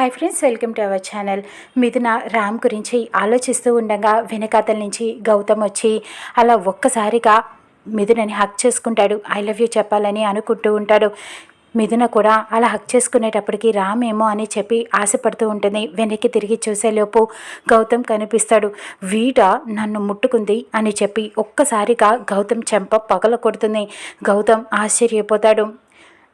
Hi friends welcome to our channel Mithuna Ram గురించి ఆలోచిస్తూ ఉండగా వెనకాతల నుంచి గౌతమ్ వచ్చి అలా ఒక్కసారిగా మిథునని హక్ చేసుకుంటాడు. ఐ లవ్ యూ చెప్పాలని అనుకుంటూ ఉంటాడు. మిథున కూడా అలా హక్ చేసుకునేటప్పటికి రామేమో అని చెప్పి ఆశపడుతూ ఉంటుంది. వెనక్కి తిరిగి చూసేలోపు గౌతమ్ కనిపిస్తాడు. వీట నన్ను ముట్టుకుంది అని చెప్పి ఒక్కసారిగా గౌతమ్ చెంప పగల కొడుతుంది గౌతమ్ ఆశ్చర్యపోతాడు.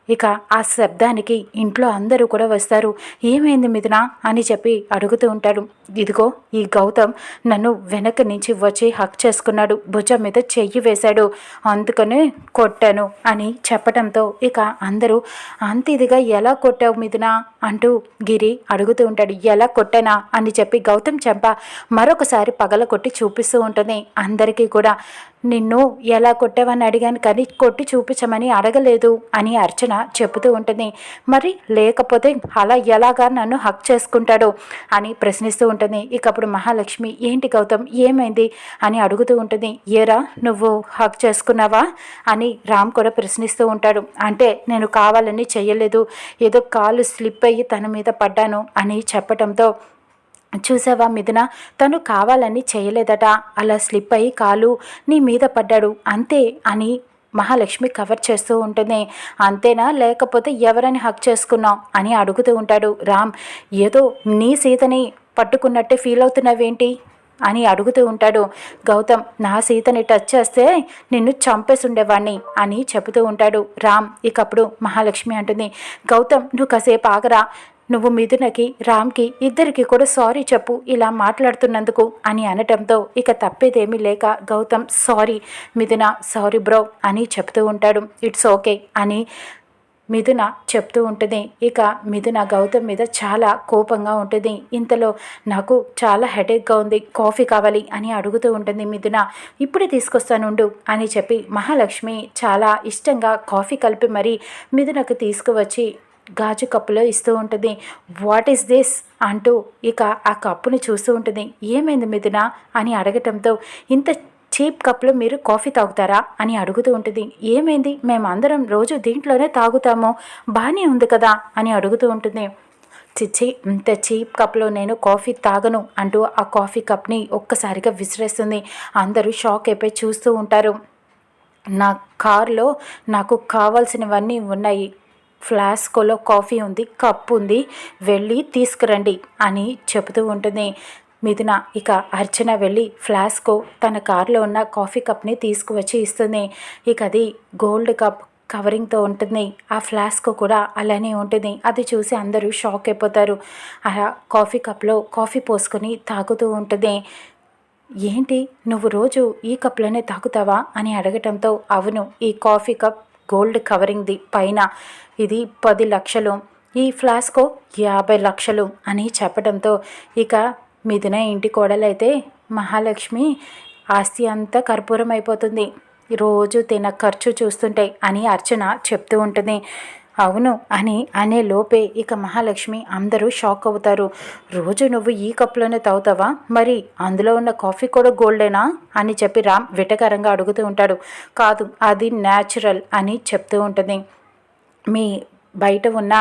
ఇక ఆ శబ్దానికి ఇంట్లో అందరూ కూడా వస్తారు. ఏమైంది మిథున? అని చెప్పి అడుగుతూ ఉంటాడు. ఇదిగో ఈ గౌతమ్ నన్ను వెనక నుంచి వచ్చి హక్ చేసుకున్నాడు. భుజం మీద చెయ్యి వేశాడు. అందుకనే కొట్టాను అని చెప్పడంతో ఇక అందరూ అంత ఇదిగా ఎలా కొట్టావు మిథున? అంటూ గిరి అడుగుతూ ఉంటాడు. ఎలా కొట్టానా? అని చెప్పి గౌతమ్ చెంప మరొకసారి పగల కొట్టి చూపిస్తూ ఉంటుంది అందరికీ కూడా. నిన్ను ఎలా కొట్టావని అడిగాను కానీ కొట్టి చూపించమని అడగలేదు అని అర్చన చెబుతూ ఉంటుంది. మరి లేకపోతే అలా ఎలాగా నన్ను హక్ చేసుకుంటాడో అని ప్రశ్నిస్తూ ఉంటుంది. ఇకప్పుడు మహాలక్ష్మి ఏంటి గౌతమ్ ఏమైంది? అని అడుగుతూ ఉంటుంది. ఏరా నువ్వు హక్ చేసుకున్నావా? అని రామ్ కూడా ప్రశ్నిస్తూ ఉంటాడు. అంటే నేను కావాలని చెయ్యలేదు. ఏదో కాలు స్లిప్ అయ్యి తన మీద పడ్డాను అని చెప్పటంతో చూసావా మిథున? తను కావాలని చేయలేదట. అలా స్లిప్ అయ్యి కాలు నీ మీద పడ్డాడు. అంతే అని మహాలక్ష్మి కవర్ చేస్తూ ఉంటుంది. అంతేనా? లేకపోతే ఎవరని హక్ చేసుకున్నావు? అని అడుగుతూ ఉంటాడు. రామ్ ఏదో నీ సీతని పట్టుకున్నట్టే ఫీల్ అవుతున్నావేంటి? అని అడుగుతూ ఉంటాడు. గౌతమ్ నా సీతని టచ్ చేస్తే నిన్ను చంపేసుండేవాణ్ణి అని చెబుతూ ఉంటాడు. రామ్ ఇకప్పుడు మహాలక్ష్మి అంటుంది. గౌతమ్ నువ్వు కాసేపు ఆగరా. నువ్వు మిథునకి రామ్కి ఇద్దరికి కూడా సారీ చెప్పు ఇలా మాట్లాడుతున్నందుకు అని అనటంతో ఇక తప్పేదేమీ లేక Gautam sorry Mithuna sorry bro అని చెప్తూ ఉంటాడు. ఇట్స్ ఓకే అని మిథున చెప్తూ ఉంటుంది. ఇక మిథున గౌతమ్ మీద చాలా కోపంగా ఉంటుంది. ఇంతలో నాకు చాలా హెడేక్గా ఉంది కాఫీ కావాలి అని అడుగుతూ ఉంటుంది మిథున. ఇప్పుడే తీసుకొస్తానుండు అని చెప్పి మహాలక్ష్మి చాలా ఇష్టంగా కాఫీ కలిపి మరీ మిథునకు తీసుకువచ్చి గాజు కప్పులో ఇస్తూ ఉంటుంది. What is this? అంటూ ఇక ఆ కప్పుని చూస్తూ ఉంటుంది. ఏమైంది మిథున? అని అడగటంతో ఇంత చీప్ కప్లో మీరు కాఫీ తాగుతారా? అని అడుగుతూ ఉంటుంది. ఏమైంది? మేమందరం రోజు దీంట్లోనే తాగుతాము. బాగానే ఉంది కదా? అని అడుగుతూ ఉంటుంది. చిచ్చి ఇంత చీప్ కప్లో నేను కాఫీ తాగను అంటూ ఆ కాఫీ కప్ని ఒక్కసారిగా విసిరేస్తుంది. అందరూ షాక్ అయిపోయి చూస్తూ ఉంటారు. నా కార్లో నాకు కావాల్సినవన్నీ ఉన్నాయి. ఫ్లాస్కోలో కాఫీ ఉంది కప్ ఉంది వెళ్ళి తీసుకురండి అని చెబుతూ ఉంటుంది. మిథున ఇక అర్చన వెళ్ళి ఫ్లాస్కో తన కారులో ఉన్న కాఫీ కప్ని తీసుకువచ్చి ఇస్తుంది. ఇక అది గోల్డ్ కప్ కవరింగ్తో ఉంటుంది. ఆ ఫ్లాస్క్ కూడా అలానే ఉంటుంది. అది చూసి అందరూ షాక్ అయిపోతారు. ఆ కాఫీ కప్లో కాఫీ పోసుకొని తాగుతూ ఉంటుంది. ఏంటి నువ్వు రోజు ఈ కప్లోనే తాగుతావా? అని అడగటంతో అవును ఈ కాఫీ కప్ గోల్డ్ కవరింగ్ది పైన ఇది పది లక్షలు ఈ ఫ్లాస్కో యాభై లక్షలు అని చెప్పడంతో ఇక మిథున ఇంటి కోడలైతే మహాలక్ష్మి ఆస్తి అంతా కర్పూరం అయిపోతుంది. రోజు తిన ఖర్చు చూస్తుంటే అని అర్చన చెప్తూ ఉంటుంది. అవును అని అనే లోపే ఇక మహాలక్ష్మి అందరూ షాక్ అవుతారు. రోజు నువ్వు ఈ కప్లోనే తాగుతావా? మరి అందులో ఉన్న కాఫీ కూడా గోల్డేనా? అని చెప్పి రామ్ విటకరంగా అడుగుతూ ఉంటాడు. కాదు అది న్యాచురల్ అని చెప్తూ ఉంటుంది. మీ బయట ఉన్న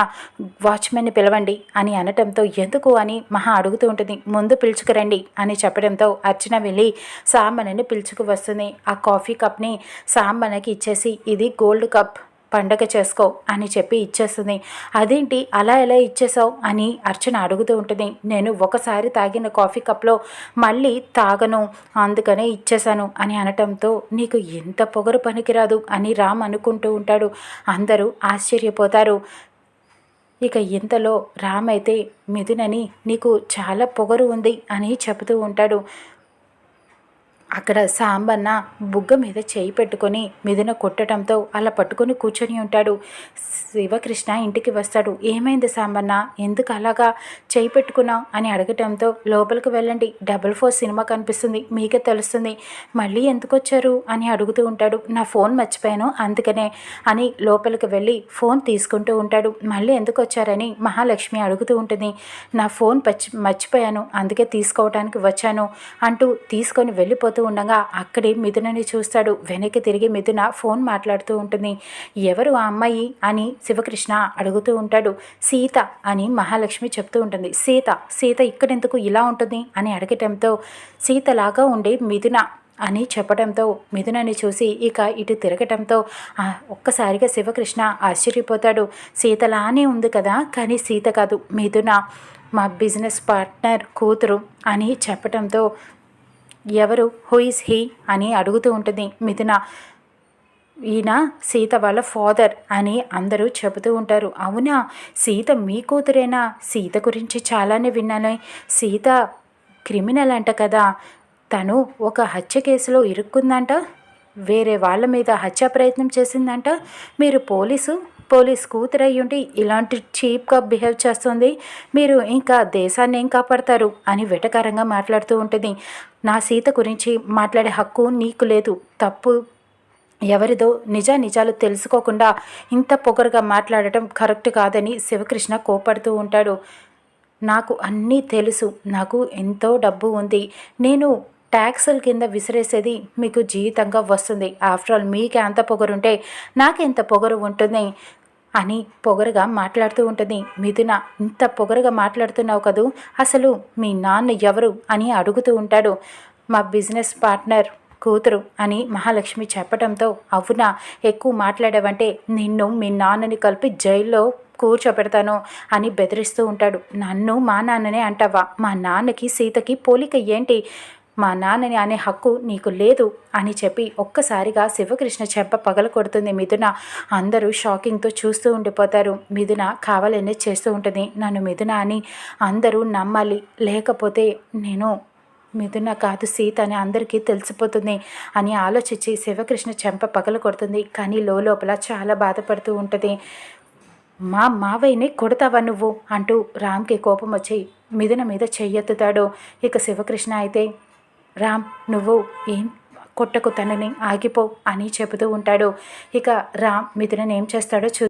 వాచ్మెన్ని పిలవండి అని అనటంతో ఎందుకు అని మహా అడుగుతూ ఉంటుంది. ముందు పిలుచుకురండి అని చెప్పడంతో అర్చన వెళ్ళి సాంబనని పిలుచుకు వస్తుంది. ఆ కాఫీ కప్ని సాంబనకి ఇచ్చేసి ఇది గోల్డ్ కప్. పండగ చేసుకో అని చెప్పి ఇచ్చేస్తుంది. అదేంటి? అలా ఎలా ఇచ్చేసావు? అని అర్చన అడుగుతూ ఉంటుంది. నేను ఒకసారి తాగిన కాఫీ కప్లో మళ్ళీ తాగను అందుకనే ఇచ్చేశాను అని అనటంతో నీకు ఎంత పొగరు పనికిరాదు అని రామ్ అనుకుంటూ ఉంటాడు. అందరూ ఆశ్చర్యపోతారు. ఇక ఇంతలో రామ్ అయితే మిథునని నీకు చాలా పొగరు ఉంది అని చెబుతూ ఉంటాడు. అక్కడ సాంబన్న బుగ్గ మీద చేయి పెట్టుకొని మిథున కొట్టడంతో అలా పట్టుకొని కూర్చొని ఉంటాడు. శివకృష్ణ ఇంటికి వస్తాడు. ఏమైంది సాంబన్న? ఎందుకు అలాగా చేయి పెట్టుకున్నావు? అని అడగటంతో లోపలికి వెళ్ళండి. డబుల్ ఫోర్ సినిమా కనిపిస్తుంది. మీకే తెలుస్తుంది. మళ్ళీ ఎందుకు వచ్చారు అని అడుగుతూ ఉంటాడు. నా ఫోన్ మర్చిపోయాను. అందుకనే అని లోపలికి వెళ్ళి ఫోన్ తీసుకుంటూ ఉంటాడు. మళ్ళీ ఎందుకు వచ్చారని మహాలక్ష్మి అడుగుతూ ఉంటుంది. నా ఫోన్ మర్చిపోయాను. అందుకే తీసుకోవడానికి వచ్చాను అంటూ తీసుకొని వెళ్ళిపోతుంది వెళ్ళిపోతూ ఉండగా అక్కడే మిథునని చూస్తాడు. వెనక్కి తిరిగి మిథున ఫోన్ మాట్లాడుతూ ఉంటుంది. ఎవరు ఆ అమ్మాయి అని శివకృష్ణ అడుగుతూ ఉంటాడు. సీత అని మహాలక్ష్మి చెప్తూ ఉంటుంది. సీత సీత ఇక్కడెందుకు ఇలా ఉంటుంది అని అడగటంతో సీతలాగా ఉండే మిథున అని చెప్పడంతో మిథునని చూసి ఇక ఇటు తిరగటంతో ఒక్కసారిగా శివకృష్ణ ఆశ్చర్యపోతాడు. సీతలానే ఉంది కదా కానీ సీత కాదు. మిథున మా బిజినెస్ పార్ట్నర్ కూతురు అని చెప్పటంతో ఎవరు? హూ ఇస్ హీ అని అడుగుతూ ఉంటుంది మిథున. ఈయన సీత వాళ్ళ ఫాదర్ అని అందరూ చెబుతూ ఉంటారు. అవునా? సీత మీ కూతురేనా? సీత గురించి చాలానే విన్నాను. సీత క్రిమినల్ అంట కదా. తను ఒక హత్య కేసులో ఇరుక్కుందంట. వేరే వాళ్ళ మీద హత్య ప్రయత్నం చేసిందంట. మీరు పోలీసు పోలీస్ కూతురయ్యుండి ఇలాంటి చీప్గా బిహేవ్ చేస్తుంది. మీరు ఇంకా దేశాన్ని ఏం కాపాడతారు? అని వెటకారంగా మాట్లాడుతూ ఉంటుంది. నా సీత గురించి మాట్లాడే హక్కు నీకు లేదు. తప్పు ఎవరిదో నిజ నిజాలు తెలుసుకోకుండా ఇంత పొగరుగా మాట్లాడటం కరెక్ట్ కాదని శివకృష్ణ కోపడుతూ ఉంటాడు. నాకు అన్నీ తెలుసు. నాకు ఎంతో డబ్బు ఉంది. నేను ట్యాక్సుల కింద విసిరేసేది మీకు జీవితంగా వస్తుంది. ఆఫ్టర్ ఆల్ మీకే అంత పొగరుంటే నాకెంత పొగరు ఉంటుంది. అని పొగరుగా మాట్లాడుతూ ఉంటుంది. మిథున ఇంత పొగరుగా మాట్లాడుతున్నావు కదూ? అసలు మీ నాన్న ఎవరు అని అడుగుతూ ఉంటాడు మా బిజినెస్ పార్ట్నర్ కూతురు అని మహాలక్ష్మి చెప్పడంతో అవునా? ఎక్కువ మాట్లాడావంటే నిన్ను మీ నాన్నని కలిపి జైల్లో కూర్చోపెడతాను అని బెదిరిస్తూ ఉంటాడు. నన్ను మా నాన్ననే అంటావా? మా నాన్నకి సీతకి పోలిక ఏంటి? మా నాన్నని అనే హక్కు నీకు లేదు అని చెప్పి ఒక్కసారిగా శివకృష్ణ చెంప పగల కొడుతుంది మిథున. అందరూ షాకింగ్తో చూస్తూ ఉండిపోతారు. మిథున కావాలనే చేస్తూ ఉంటుంది. నన్ను మిథున అని అందరూ నమ్మాలి. లేకపోతే నేను మిథున కాదు సీత అని అందరికీ తెలిసిపోతుంది అని ఆలోచించి శివకృష్ణ చెంప పగల కొడుతుంది. కానీ లోపల చాలా బాధపడుతూ ఉంటుంది. మా మావయ్యని కొడతావా నువ్వు? అంటూ రామ్కి కోపం వచ్చి మిథున మీద చెయ్యెత్తుతాడు. ఇక శివకృష్ణ అయితే రామ్ నువ్వు ఏం కొట్టకు తనని ఆగిపో అని చెబుతూ ఉంటాడు. ఇక రామ్ మిథునని ఏం చేస్తాడో చూ